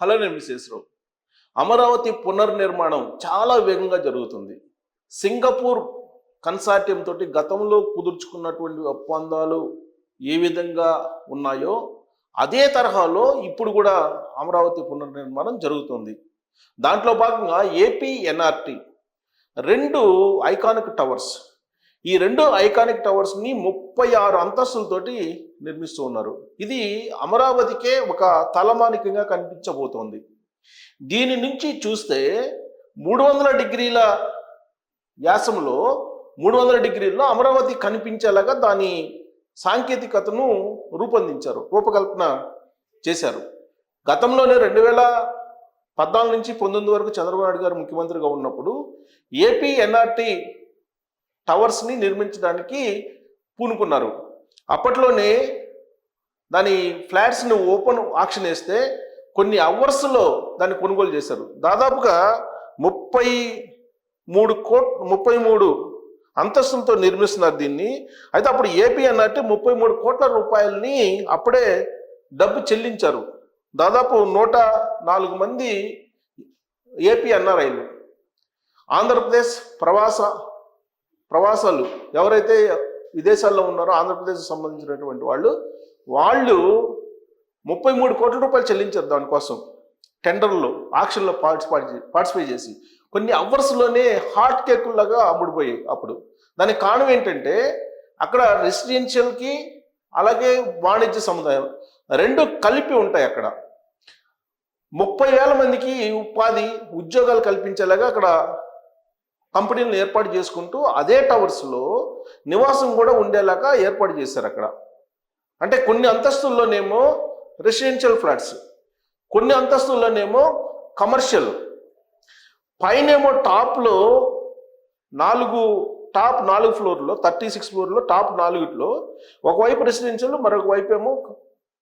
Hello నేను విశేషరావు అమరావతి పునర్నిర్మాణం చాలా వేగంగా జరుగుతుంది. సింగపూర్ కన్సార్టియం తోటి గతంలో కుదుర్చుకున్నటువంటి ఒప్పందాలు ఏ విధంగా ఉన్నాయో అదే తరహాలో ఇప్పుడు కూడా అమరావతి పునర్నిర్మాణం జరుగుతుంది. దాంట్లో భాగంగా ఏపీ ఎన్ఆర్టీ రెండు ఐకానిక్ టవర్స్ ఈ రెండు ఐకానిక్ టవర్స్ని ముప్పై ఆరు అంతస్తులతోటి నిర్మిస్తూ ఉన్నారు. ఇది అమరావతికే ఒక తలమానికంగా కనిపించబోతోంది. దీని నుంచి చూస్తే మూడు వందల డిగ్రీల వ్యాసంలో మూడు వందల డిగ్రీల్లో అమరావతి కనిపించేలాగా దాని సాంకేతికతను రూపొందించారు రూపకల్పన చేశారు. గతంలోనే రెండు వేల పద్నాలుగు నుంచి పంతొమ్మిది వరకు చంద్రబాబు నాయుడు గారు ముఖ్యమంత్రిగా ఉన్నప్పుడు ఏపీ ఎన్ఆర్టీ టవర్స్ని నిర్మించడానికి పూనుకున్నారు. అప్పట్లోనే దాని ఫ్లాట్స్ని ఓపెన్ ఆక్షన్ వేస్తే కొన్ని అవర్స్లో దాన్ని కొనుగోలు చేశారు. దాదాపుగా ముప్పై మూడు కోట్ ముప్పై మూడు అంతస్తులతో నిర్మిస్తున్నారు దీన్ని. అయితే అప్పుడు ఏపీ అన్నట్టు ముప్పై మూడు కోట్ల రూపాయలని అప్పుడే డబ్బు చెల్లించారు. దాదాపు నూట నాలుగు మంది ఏపీ ఎన్ఆర్ఐలు ఆంధ్రప్రదేశ్ ప్రవాస ప్రవాసాలు ఎవరైతే విదేశాల్లో ఉన్నారో ఆంధ్రప్రదేశ్ సంబంధించినటువంటి వాళ్ళు వాళ్ళు ముప్పై మూడు కోట్ల రూపాయలు చెల్లించారు దానికోసం. టెండర్లో ఆక్షన్లో పార్టిసిపేట్ పార్టిసిపేట్ చేసి. కొన్ని అవర్స్లోనే హాట్ కేకుల్లాగా అమ్ముడిపోయాయి అప్పుడు. దానికి కారణం ఏంటంటే అక్కడ రెసిడెన్షియల్కి అలాగే వాణిజ్య సముదాయం రెండు కలిపి ఉంటాయి అక్కడ. ముప్పై వేల మందికి ఉపాధి ఉద్యోగాలు కల్పించేలాగా అక్కడ కంపెనీలను ఏర్పాటు చేసుకుంటూ అదే టవర్స్లో నివాసం కూడా ఉండేలాగా ఏర్పాటు చేశారు అక్కడ. అంటే కొన్ని అంతస్తుల్లోనేమో రెసిడెన్షియల్ ఫ్లాట్స్ కొన్ని అంతస్తుల్లోనేమో కమర్షియల్ పైనేమో టాప్లో నాలుగు టాప్ నాలుగు ఫ్లోర్లో థర్టీ సిక్స్ ఫ్లోర్లో టాప్ నాలుగులో ఒకవైపు రెసిడెన్షియల్ మరొక వైపు ఏమో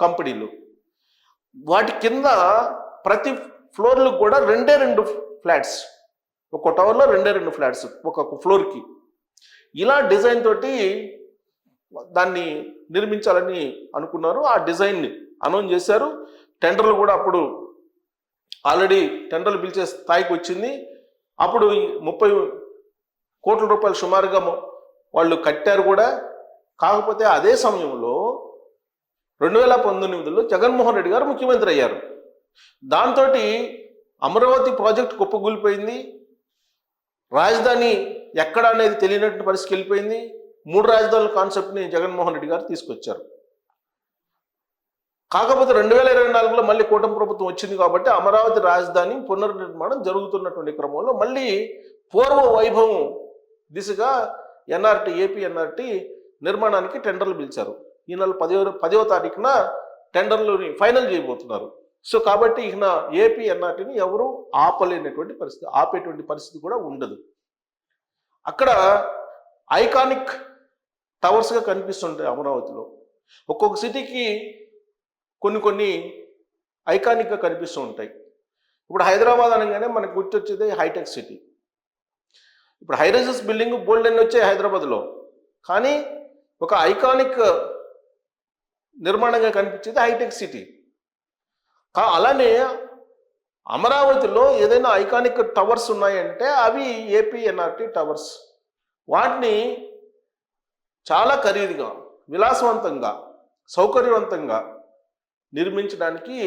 కంపెనీలు. వాటి కింద ప్రతి ఫ్లోర్లకు కూడా రెండే రెండు ఫ్లాట్స్. ఒక టవర్లో రెండే రెండు ఫ్లాట్స్ ఒక్కొక్క ఫ్లోర్కి. ఇలా డిజైన్ తోటి దాన్ని నిర్మించాలని అనుకున్నారు. ఆ డిజైన్ని అనౌన్స్ చేశారు. టెండర్లు కూడా అప్పుడు ఆల్రెడీ టెండర్లు పిలిచే స్థాయికి వచ్చింది. అప్పుడు ముప్పై కోట్ల రూపాయలు సుమారుగా వాళ్ళు కట్టారు కూడా. కాకపోతే అదే సమయంలో రెండు వేల పంతొమ్మిదిలో జగన్మోహన్ రెడ్డి గారు ముఖ్యమంత్రి అయ్యారు. దాంతో అమరావతి ప్రాజెక్ట్ కుప్పగూలిపోయింది రాజధాని ఎక్కడ అనేది తెలియనటువంటి పరిస్థితికి వెళ్ళిపోయింది. మూడు రాజధానుల కాన్సెప్ట్ని జగన్మోహన్ రెడ్డి గారు తీసుకొచ్చారు. కాకపోతే రెండు వేల ఇరవై నాలుగులో మళ్ళీ కూటమి ప్రభుత్వం వచ్చింది కాబట్టి అమరావతి రాజధాని పునర్నిర్మాణం జరుగుతున్నటువంటి క్రమంలో మళ్ళీ పూర్వ వైభవం దిశగా ఎన్ఆర్టీ ఏపీ ఎన్ఆర్టీ నిర్మాణానికి టెండర్లు పిలిచారు. ఈ నెల పదో పదవ తారీఖున టెండర్లు ఫైనల్ చేయబోతున్నారు. సో కాబట్టి ఇక ఏపీ ఎన్ఆర్టీని ఎవరు ఆపలేనటువంటి పరిస్థితి ఆపేటువంటి పరిస్థితి కూడా ఉండదు. అక్కడ ఐకానిక్ టవర్స్గా కనిపిస్తుంటాయి అమరావతిలో. ఒక్కొక్క సిటీకి కొన్ని కొన్ని ఐకానిక్గా కనిపిస్తూ ఉంటాయి. ఇప్పుడు హైదరాబాద్ అనగానే మనకు గుర్తొచ్చేది హైటెక్ సిటీ. ఇప్పుడు హైరైజెస్ బిల్డింగ్ బోల్డ్ అన్ని వచ్చాయి హైదరాబాద్లో. కానీ ఒక ఐకానిక్ నిర్మాణంగా కనిపించేది హైటెక్ సిటీ. అలానే అమరావతిలో ఏదైనా ఐకానిక్ టవర్స్ ఉన్నాయంటే అవి ఏపీ ఎన్ఆర్టీ టవర్స్. వాటిని చాలా ఖరీదుగా విలాసవంతంగా సౌకర్యవంతంగా నిర్మించడానికి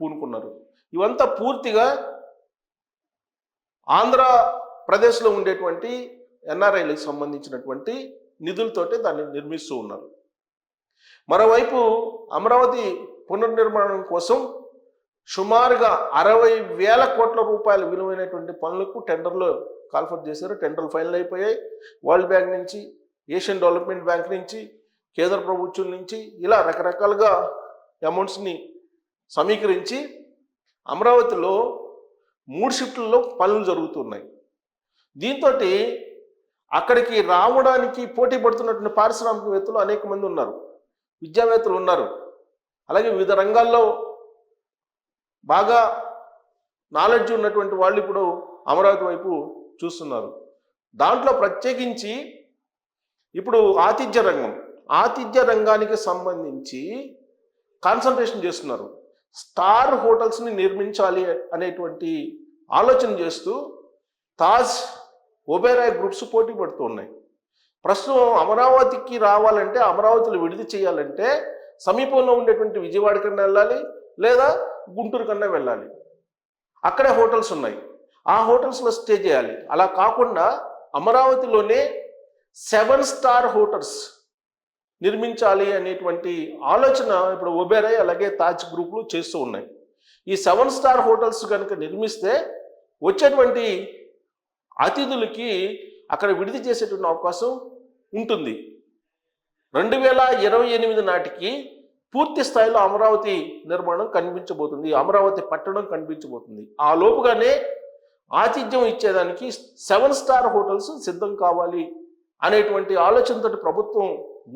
పూనుకున్నారు. ఇవంతా పూర్తిగా ఆంధ్రప్రదేశ్లో ఉండేటువంటి ఎన్ఆర్ఐలకు సంబంధించినటువంటి నిధులతోటి దాన్ని నిర్మిస్తూ ఉన్నారు. మరోవైపు అమరావతి పునర్నిర్మాణం కోసం సుమారుగా అరవై వేల కోట్ల రూపాయల విలువైనటువంటి పనులకు టెండర్లు కాల్ఫర్ చేశారు. టెండర్లు ఫైనల్ అయిపోయాయి. వరల్డ్ బ్యాంక్ నుంచి ఏషియన్ డెవలప్మెంట్ బ్యాంక్ నుంచి కేంద్ర ప్రభుత్వం నుంచి ఇలా రకరకాలుగా అమౌంట్స్ని సమీకరించి అమరావతిలో మూడు షిఫ్ట్లలో పనులు జరుగుతున్నాయి. దీంతో అక్కడికి రావడానికి పోటీ పడుతున్నటువంటి పారిశ్రామికవేత్తలు అనేక మంది ఉన్నారు. విద్యావేత్తలు ఉన్నారు. అలాగే వివిధ రంగాల్లో బాగా నాలెడ్జ్ ఉన్నటువంటి వాళ్ళు ఇప్పుడు అమరావతి వైపు చూస్తున్నారు. దాంట్లో ప్రత్యేకించి ఇప్పుడు ఆతిథ్య రంగం ఆతిథ్య రంగానికి సంబంధించి కాన్సన్ట్రేషన్ చేస్తున్నారు. స్టార్ హోటల్స్ని నిర్మించాలి అనేటువంటి ఆలోచన చేస్తూ తాజ్ ఒబేరాయ్ గ్రూప్స్ పోటీ పడుతూ ఉన్నాయి ప్రస్తుతం అమరావతికి రావాలంటే అమరావతిలో విడుదల చేయాలంటే సమీపంలో ఉండేటువంటి విజయవాడ కన్నా వెళ్ళాలి లేదా గుంటూరు కన్నా వెళ్ళాలి. అక్కడే హోటల్స్ ఉన్నాయి. ఆ హోటల్స్లో స్టే చేయాలి. అలా కాకుండా అమరావతిలోనే సెవెన్ స్టార్ హోటల్స్ నిర్మించాలి అనేటువంటి ఆలోచన ఇప్పుడు ఒబెరాయ్ అలాగే తాజ్ గ్రూపులు చేస్తూ ఉన్నాయి. ఈ సెవెన్ స్టార్ హోటల్స్ కనుక నిర్మిస్తే వచ్చేటువంటి అతిథులకి అక్కడ విడిది చేసేటువంటి అవకాశం ఉంటుంది. రెండు వేల ఇరవై ఎనిమిది నాటికి పూర్తి స్థాయిలో అమరావతి నిర్మాణం కనిపించబోతుంది అమరావతి పట్టణం కనిపించబోతుంది. ఆ లోపుగానే ఆతిథ్యం ఇచ్చేదానికి సెవెన్ స్టార్ హోటల్స్ సిద్ధం కావాలి అనేటువంటి ఆలోచనతో ప్రభుత్వం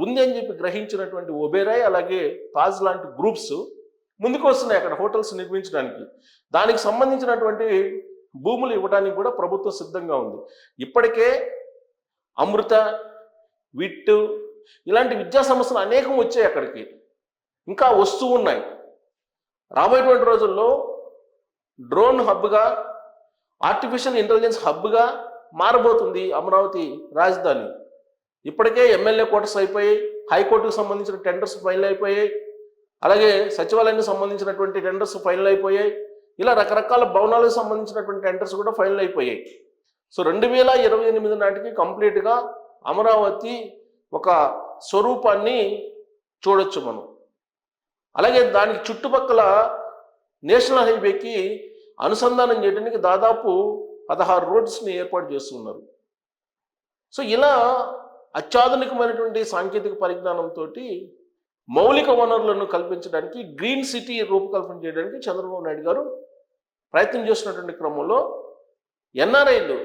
ఉంది అని చెప్పి గ్రహించినటువంటి ఒబేరాయ్ అలాగే తాజ్ లాంటి గ్రూప్స్ ముందుకు వస్తున్నాయి అక్కడ హోటల్స్ నిర్మించడానికి. దానికి సంబంధించినటువంటి భూములు ఇవ్వడానికి కూడా ప్రభుత్వం సిద్ధంగా ఉంది. ఇప్పటికే అమృత విట్టు ఇలాంటి విద్యా సంస్థలు అనేకం వచ్చాయి అక్కడికి. ఇంకా వస్తూ ఉన్నాయి. రాబోయేటువంటి రోజుల్లో డ్రోన్ హబ్గా ఆర్టిఫిషియల్ ఇంటెలిజెన్స్ హబ్గా మారబోతుంది అమరావతి రాజధాని. ఇప్పటికే ఎమ్మెల్యే కోటర్స్ అయిపోయాయి హైకోర్టుకు సంబంధించిన టెండర్స్ ఫైనల్ అయిపోయాయి. అలాగే సచివాలయానికి సంబంధించినటువంటి టెండర్స్ ఫైనల్ అయిపోయాయి. ఇలా రకరకాల భవనాలకు సంబంధించినటువంటి టెండర్స్ కూడా ఫైనల్ అయిపోయాయి. సో రెండు వేల ఇరవై ఎనిమిది నాటికి కంప్లీట్గా అమరావతి ఒక స్వరూపాన్ని చూడొచ్చు మనం. అలాగే దానికి చుట్టుపక్కల నేషనల్ హైవేకి అనుసంధానం చేయడానికి దాదాపు పదహారు రోడ్స్ని ఏర్పాటు చేస్తున్నారు. సో ఇలా అత్యాధునికమైనటువంటి సాంకేతిక పరిజ్ఞానంతో మౌలిక వనరులను కల్పించడానికి గ్రీన్ సిటీ రూపకల్పన చేయడానికి చంద్రబాబు నాయుడు గారు ప్రయత్నం చేస్తున్నటువంటి క్రమంలో ఎన్ఆర్ఐలు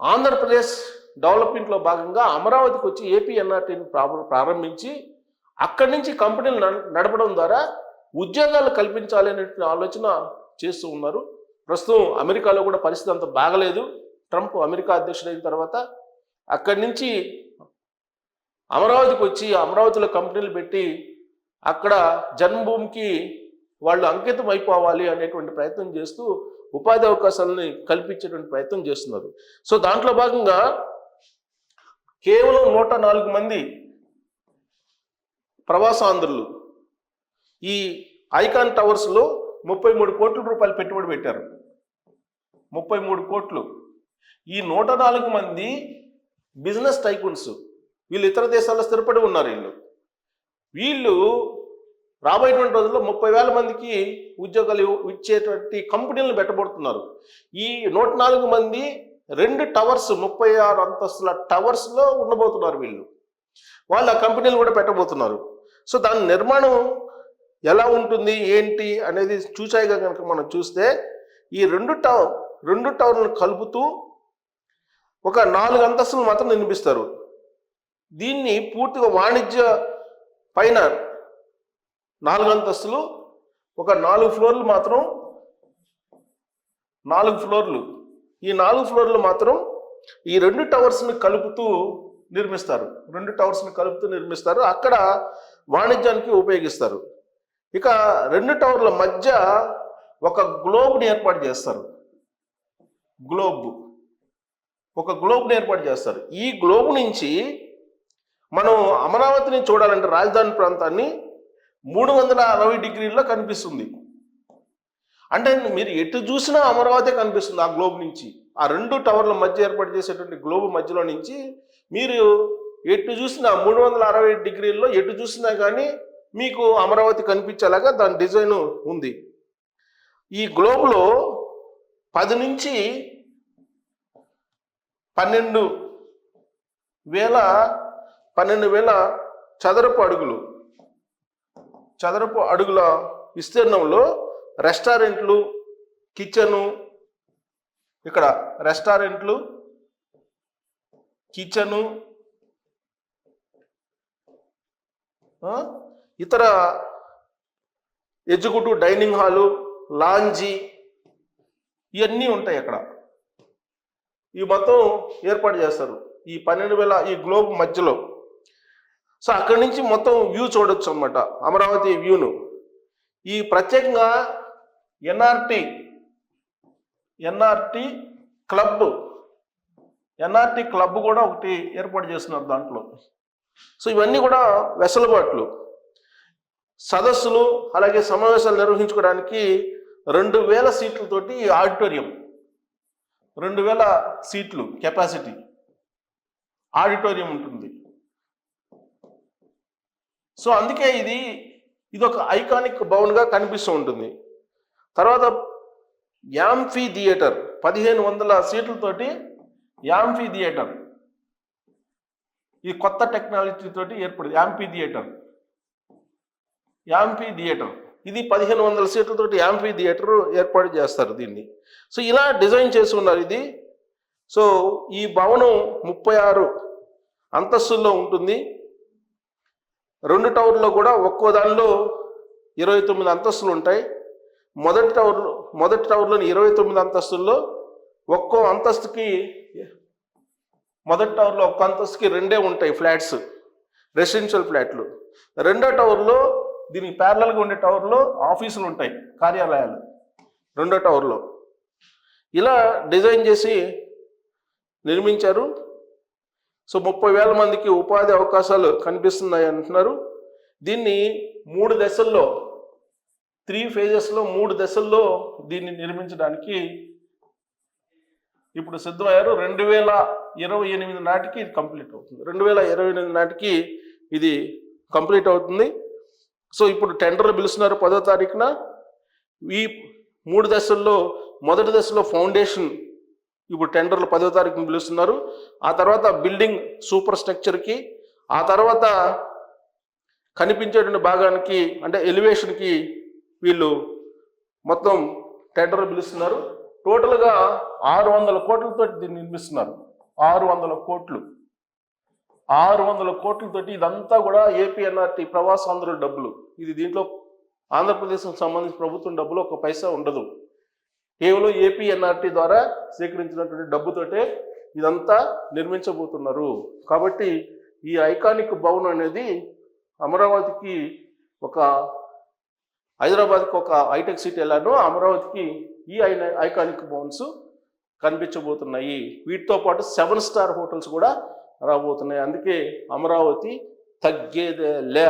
ఆంధ్రప్రదేశ్ డెవలప్మెంట్లో భాగంగా అమరావతికి వచ్చి ఏపీ ఎన్ఆర్టీని ప్రారంభించి అక్కడి నుంచి కంపెనీలు నడపడం ద్వారా ఉద్యోగాలు కల్పించాలి అనేటువంటి ఆలోచన చేస్తూ ఉన్నారు. ప్రస్తుతం అమెరికాలో కూడా పరిస్థితి అంత బాగలేదు. ట్రంప్ అమెరికా అధ్యక్షుడైన తర్వాత అక్కడి నుంచి అమరావతికి వచ్చి అమరావతిలో కంపెనీలు పెట్టి అక్కడ జన్మభూమికి వాళ్ళు అంకితం అయిపోవాలి అనేటువంటి ప్రయత్నం చేస్తూ ఉపాధి అవకాశాలని కల్పించేటువంటి ప్రయత్నం చేస్తున్నారు. సో దాంట్లో భాగంగా కేవలం నూట నాలుగు మంది ప్రవాసాంధ్రులు. ఈ ఐకాన్ టవర్స్లో ముప్పై మూడు కోట్ల రూపాయలు పెట్టుబడి పెట్టారు. ముప్పై మూడు కోట్లు. ఈ నూట నాలుగు మంది బిజినెస్ టైకున్స్ వీళ్ళు ఇతర దేశాల్లో స్థిరపడి ఉన్నారు వీళ్ళు. వీళ్ళు రాబోయేటువంటి రోజుల్లో ముప్పై వేల మందికి ఉద్యోగాలు ఇచ్చేటువంటి కంపెనీలను పెట్టబడుతున్నారు ఈ నూట నాలుగు మంది రెండు టవర్స్ ముప్పై ఆరు అంతస్తుల టవర్స్లో ఉండబోతున్నారు వీళ్ళు. వాళ్ళు ఆ కంపెనీలు కూడా పెట్టబోతున్నారు. సో దాని నిర్మాణం ఎలా ఉంటుంది ఏంటి అనేది చూసాయిగా కనుక మనం చూస్తే ఈ రెండు టవర్ రెండు టవర్లను కలుపుతూ ఒక నాలుగు అంతస్తులు మాత్రం నిర్మిస్తారు. దీన్ని పూర్తిగా వాణిజ్య పైన నాలుగు అంతస్తులు ఒక నాలుగు ఫ్లోర్లు మాత్రం నాలుగు ఫ్లోర్లు. ఈ నాలుగు ఫ్లోర్లు మాత్రం ఈ రెండు టవర్స్ని కలుపుతూ నిర్మిస్తారు. రెండు టవర్స్ని కలుపుతూ నిర్మిస్తారు. అక్కడ వాణిజ్యానికి ఉపయోగిస్తారు. ఇక రెండు టవర్ల మధ్య ఒక గ్లోబ్ని ఏర్పాటు చేస్తారు. గ్లోబ్. ఒక గ్లోబ్ని ఏర్పాటు చేస్తారు. ఈ గ్లోబ్ నుంచి మనం అమరావతిని చూడాలంటే రాజధాని ప్రాంతాన్ని మూడు వందల అరవై డిగ్రీల్లో కనిపిస్తుంది. అంటే మీరు ఎటు చూసినా అమరావతి కనిపిస్తుంది ఆ గ్లోబ్ నుంచి. ఆ రెండు టవర్ల మధ్య ఏర్పాటు చేసేటువంటి గ్లోబ్ మధ్యలో నుంచి మీరు ఎటు చూసినా మూడు వందల అరవై డిగ్రీల్లో ఎటు చూసినా కానీ మీకు అమరావతి కనిపించేలాగా దాని డిజైన్ ఉంది. ఈ గ్లోబ్లో పది నుంచి పన్నెండు వేల పన్నెండు వేల చదరపు అడుగులు. చదరపు అడుగుల విస్తీర్ణంలో రెస్టారెంట్లు కిచెను ఇక్కడ రెస్టారెంట్లు కిచెను ఆ, ఇతర ఎగ్జిక్యూటివ్ డైనింగ్ హాలు లాంజీ ఇవన్నీ ఉంటాయి అక్కడ. ఈ మొత్తం ఏర్పాటు చేస్తారు. ఈ పన్నెండు వేల ఈ గ్లోబ్ మధ్యలో. సో అక్కడి నుంచి మొత్తం వ్యూ చూడొచ్చు అన్నమాట. అమరావతి వ్యూను. ఈ ప్రత్యేకంగా NRT NRT club NRT club కూడా ఒకటి ఏర్పాటు చేస్తున్నారు దాంట్లో. సో ఇవన్నీ కూడా వెసులుబాట్లు. సదస్సులు అలాగే సమావేశాలు నిర్వహించుకోవడానికి రెండు వేల సీట్లతోటి ఆడిటోరియం రెండు వేల సీట్లు కెపాసిటీ ఆడిటోరియం ఉంటుంది. సో అందుకే ఇది ఇది ఒక ఐకానిక్ భవన్గా కనిపిస్తూ ఉంటుంది. తర్వాత యాంఫీ థియేటర్ పదిహేను వందల సీట్లతోటి యాంఫీ థియేటర్. ఈ కొత్త టెక్నాలజీ తోటి ఏర్పడింది. యాంపీ థియేటర్ యాంపీ థియేటర్ ఇది పదిహేను వందల సీట్లతోటి యాంపీ థియేటర్ ఏర్పాటు చేస్తారు దీన్ని. సో ఇలా డిజైన్ చేసి ఉన్నారు ఇది. సో ఈ భవనం ముప్పై ఆరు అంతస్తుల్లో ఉంటుంది. రెండు టవర్లో కూడా ఒక్కో దానిలో ఇరవై తొమ్మిది అంతస్తులు ఉంటాయి. మొదటి టవర్ మొదటి టవర్లోని ఇరవై తొమ్మిది అంతస్తుల్లో ఒక్కో అంతస్తుకి మొదటి టవర్లో ఒక్క అంతస్తుకి రెండే ఉంటాయి ఫ్లాట్స్. రెసిడెన్షియల్ ఫ్లాట్లు. రెండో టవర్లో దీనికి ప్యారలల్గా ఉండే టవర్లో ఆఫీసులు ఉంటాయి కార్యాలయాలు. రెండో టవర్లో. ఇలా డిజైన్ చేసి నిర్మించారు. సో ముప్పై వేల మందికి ఉపాధి అవకాశాలు కనిపిస్తున్నాయి అంటున్నారు. దీన్ని మూడు దశల్లో త్రీ ఫేజెస్లో మూడు దశల్లో దీన్ని నిర్మించడానికి ఇప్పుడు సిద్ధమయ్యారు. రెండు వేల ఇరవై ఎనిమిది నాటికి ఇది కంప్లీట్ అవుతుంది. రెండు వేల ఇరవై ఎనిమిది నాటికి ఇది కంప్లీట్ అవుతుంది. సో ఇప్పుడు టెండర్లు పిలుస్తున్నారు పదో తారీఖున. ఈ మూడు దశల్లో మొదటి దశలో ఫౌండేషన్ ఇప్పుడు టెండర్లు పదో తారీఖున పిలుస్తున్నారు. ఆ తర్వాత బిల్డింగ్ సూపర్ స్ట్రక్చర్కి ఆ తర్వాత కనిపించేటువంటి భాగానికి అంటే ఎలివేషన్కి వీళ్ళు మొత్తం టెండర్లు పిలుస్తున్నారు. టోటల్గా ఆరు వందల కోట్లతో దీన్ని నిర్మిస్తున్నారు. ఆరు వందల కోట్లు. ఆరు వందల కోట్లతోటి ఇదంతా కూడా ఏపీఎన్ఆర్టీ ప్రవాసాంధ్రుల డబ్బులు. ఇది దీంట్లో ఆంధ్రప్రదేశ్కి సంబంధించి ప్రభుత్వం డబ్బులు ఒక పైసా ఉండదు. కేవలం ఏపీఎన్ఆర్టీ ద్వారా సేకరించినటువంటి డబ్బుతోటే ఇదంతా నిర్మించబోతున్నారు. కాబట్టి ఈ ఐకానిక్ భవన్ అనేది అమరావతికి ఒక హైదరాబాద్కి ఒక హైటెక్ సిటీ ఎలానో అమరావతికి ఈ ఐ- ఐకానిక్ భవన్స్ కనిపించబోతున్నాయి. వీటితో పాటు సెవెన్ స్టార్ హోటల్స్ కూడా రాబోతున్నాయి. అందుకే అమరావతి తగ్గేదే లే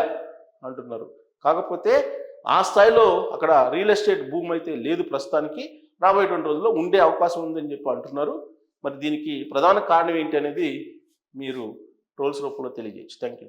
అంటున్నారు. కాకపోతే ఆ స్థాయిలో అక్కడ రియల్ ఎస్టేట్ భూమి అయితే లేదు ప్రస్తుతానికి. రాబోయేటువంటి రోజుల్లో ఉండే అవకాశం ఉందని చెప్పి అంటున్నారు. మరి దీనికి ప్రధాన కారణం ఏంటి అనేది మీరు రోల్స్ రూపంలో తెలియజేయచ్చు. Thank you